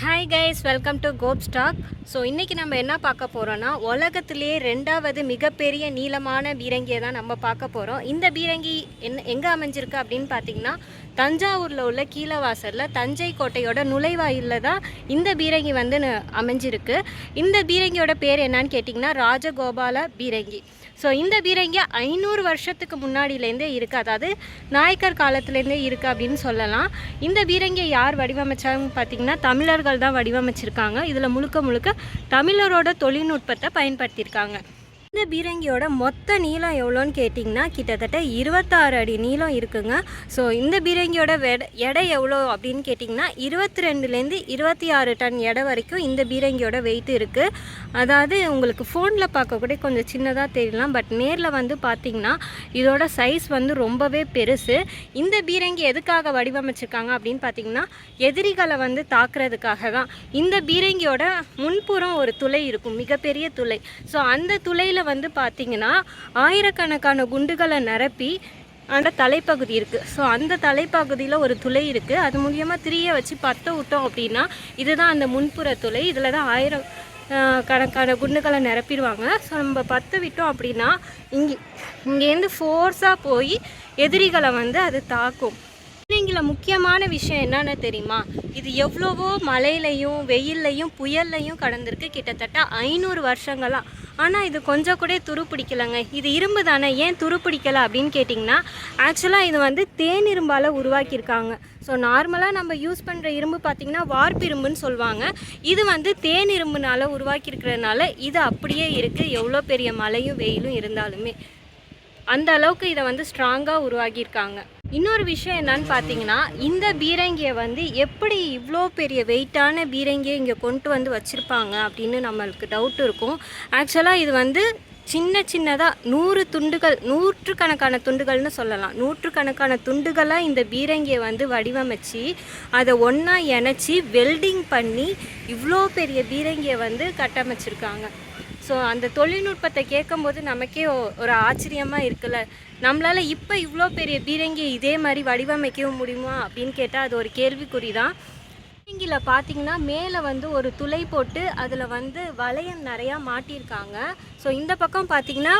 Hi guys welcome to cope stock so இன்றைக்கி நம்ம என்ன பார்க்க போகிறோன்னா உலகத்திலேயே ரெண்டாவது மிகப்பெரிய நீளமான பீரங்கியை தான் நம்ம பார்க்க போகிறோம் இந்த பீரங்கி என்ன எங்கே அமைஞ்சிருக்கு அப்படின்னு பார்த்தீங்கன்னா தஞ்சாவூரில் உள்ள கீழவாசலில் தஞ்சை கோட்டையோட நுழைவாயிலில் தான் இந்த பீரங்கி வந்து அமைஞ்சிருக்கு. இந்த பீரங்கியோட பேர் என்னன்னு கேட்டிங்கன்னா ராஜகோபால பீரங்கி. ஸோ இந்த பீரங்கி ஐநூறு வருஷத்துக்கு முன்னாடியிலேருந்தே இருக்குது அதாவது நாயக்கர் காலத்துலேருந்தே இருக்குது அப்படின்னு சொல்லலாம். இந்த பீரங்கியை யார் வடிவமைச்சாங்க பார்த்தீங்கன்னா தமிழர்கள் தான் வடிவமைச்சிருக்காங்க. இதில் முழுக்க முழுக்க தமிழரோட தொழில்நுட்பத்தை பயன்படுத்தியிருக்காங்க. இந்த பீரங்கியோட மொத்த நீளம் எவ்வளோன்னு கேட்டிங்கன்னா கிட்டத்தட்ட இருபத்தாறு அடி நீளம் இருக்குங்க. ஸோ இந்த பீரங்கியோட வெட எடை எவ்வளோ அப்படின்னு கேட்டிங்கன்னா இருபத்தி ரெண்டுலேருந்து இருபத்தி ஆறு டன் எடை வரைக்கும் இந்த பீரங்கியோட வெயிட் இருக்குது அதாவது உங்களுக்கு ஃபோனில் பார்க்கக்கூடிய கொஞ்சம் சின்னதாக தெரியலாம். பட் நேரில் வந்து பார்த்திங்கன்னா இதோட சைஸ் வந்து ரொம்பவே பெருசு. இந்த பீரங்கி எதுக்காக வடிவமைச்சிருக்காங்க அப்படின்னு பார்த்தீங்கன்னா எதிரிகளை வந்து தாக்குறதுக்காக தான். இந்த பீரங்கியோட முன்புறம் ஒரு துளை இருக்கும் மிகப்பெரிய துளை. ஸோ அந்த துளையில் வந்து பார்த்தீங்கன்னா ஆயிரக்கணக்கான குண்டுகளை நிரப்பி அந்த தலைப்பகுதி இருக்குது ஸோ அந்த தலைப்பகுதியில் ஒரு துளை இருக்குது அது மூலியமாக திரியை வச்சு பற்ற விட்டோம் அப்படின்னா இதுதான் அந்த முன்புற துளை. இதில் தான் ஆயிரம் கணக்கான குண்டுகளை நிரப்பிடுவாங்க. ஸோ நம்ம பற்ற விட்டோம் அப்படின்னா இங்கே இங்கேருந்து ஃபோர்ஸாக போய் எதிரிகளை வந்து அது தாக்கும். இதில் முக்கியமான விஷயம் என்னென்ன தெரியுமா? இது எவ்வளவோ மழையிலையும் வெயில்லையும் புயல்லையும் கடந்திருக்கு கிட்டத்தட்ட ஐநூறு வருஷங்களாம் ஆனால் இது கொஞ்சம் கூட துரு பிடிக்கலைங்க. இது இரும்பு தானே ஏன் துரு பிடிக்கலை அப்படின்னு கேட்டிங்கன்னா ஆக்சுவலாக இது வந்து தேன் இரும்பால் உருவாக்கியிருக்காங்க. ஸோ நார்மலாக நம்ம யூஸ் பண்ணுற இரும்பு பார்த்திங்கன்னா வார்ப்பு இரும்புன்னு சொல்லுவாங்க. இது வந்து தேன் இரும்புனால் உருவாக்கியிருக்கிறதுனால இது அப்படியே இருக்குது எவ்வளோ பெரிய மழையும் வெயிலும் இருந்தாலுமே. அந்த அளவுக்கு இதை வந்து ஸ்ட்ராங்காக உருவாகியிருக்காங்க இன்னொரு விஷயம் என்னன்னு பார்த்தீங்கன்னா இந்த பீரங்கியை வந்து எப்படி இவ்வளோ பெரிய வெயிட்டான பீரங்கியை இங்கே கொண்டு வந்து வச்சுருப்பாங்க அப்படின்னு நம்மளுக்கு டவுட் இருக்கும். ஆக்சுவலாக இது வந்து சின்ன சின்னதாக நூறு துண்டுகள் நூற்றுக்கணக்கான துண்டுகள்னு சொல்லலாம். நூற்றுக்கணக்கான துண்டுகளாக இந்த பீரங்கியை வந்து வடிவமைச்சு அதை ஒன்றா இணைச்சி வெல்டிங் பண்ணி இவ்வளோ பெரிய பீரங்கியை வந்து கட்டமைச்சிருக்காங்க. ஸோ அந்த தொழில்நுட்பத்தை கேட்கும்போது நமக்கே ஒரு ஆச்சரியமாக இருக்குல்ல? நம்மளால் இப்போ இவ்வளோ பெரிய பீரங்கியை இதே மாதிரி வடிவமைக்கவும் முடியுமா? அப்படின்னு கேட்டால் அது ஒரு கேள்விக்குறி தான். பீரங்கியில் பார்த்தீங்கன்னா மேலே வந்து ஒரு துளை போட்டு அதில் வந்து வளையம் நிறையா மாட்டியிருக்காங்க ஸோ இந்த பக்கம் பார்த்தீங்கன்னா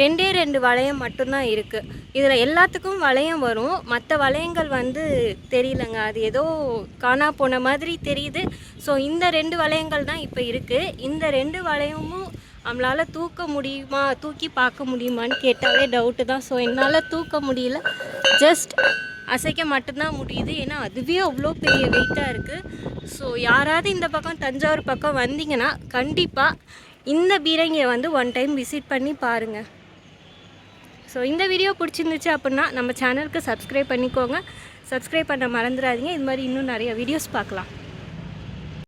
ரெண்டே ரெண்டு வளையம் மட்டும்தான் இருக்குது இதில் எல்லாத்துக்கும் வளையம் வரும். மற்ற வளையங்கள் வந்து தெரியலங்க. அது ஏதோ காணா போன மாதிரி தெரியுது. ஸோ இந்த ரெண்டு வளையங்கள் தான் இப்போ இருக்குது இந்த ரெண்டு வளையமும் நம்மளால் தூக்க முடியுமா? தூக்கி பார்க்க முடியுமான்னு கேட்டாலே டவுட்டு தான். ஸோ என்னால் தூக்க முடியல. ஜஸ்ட் அசைக்க மட்டும்தான் முடியுது. ஏன்னா அதுவே அவ்வளோ பெரிய வெயிட்டாக இருக்குது ஸோ யாராவது இந்த பக்கம் தஞ்சாவூர் பக்கம் வந்தீங்கன்னா கண்டிப்பாக இந்த பீரங்கியை வந்து ஒன் டைம் விசிட் பண்ணி பாருங்கள் ஸோ இந்த வீடியோ பிடிச்சிருந்துச்சு அப்படின்னா நம்ம சேனலுக்கு சப்ஸ்கிரைப் பண்ணிக்கோங்க. சப்ஸ்கிரைப் பண்ண மறந்துடாதீங்க. இது மாதிரி இன்னும் நிறைய வீடியோஸ் பார்க்கலாம்.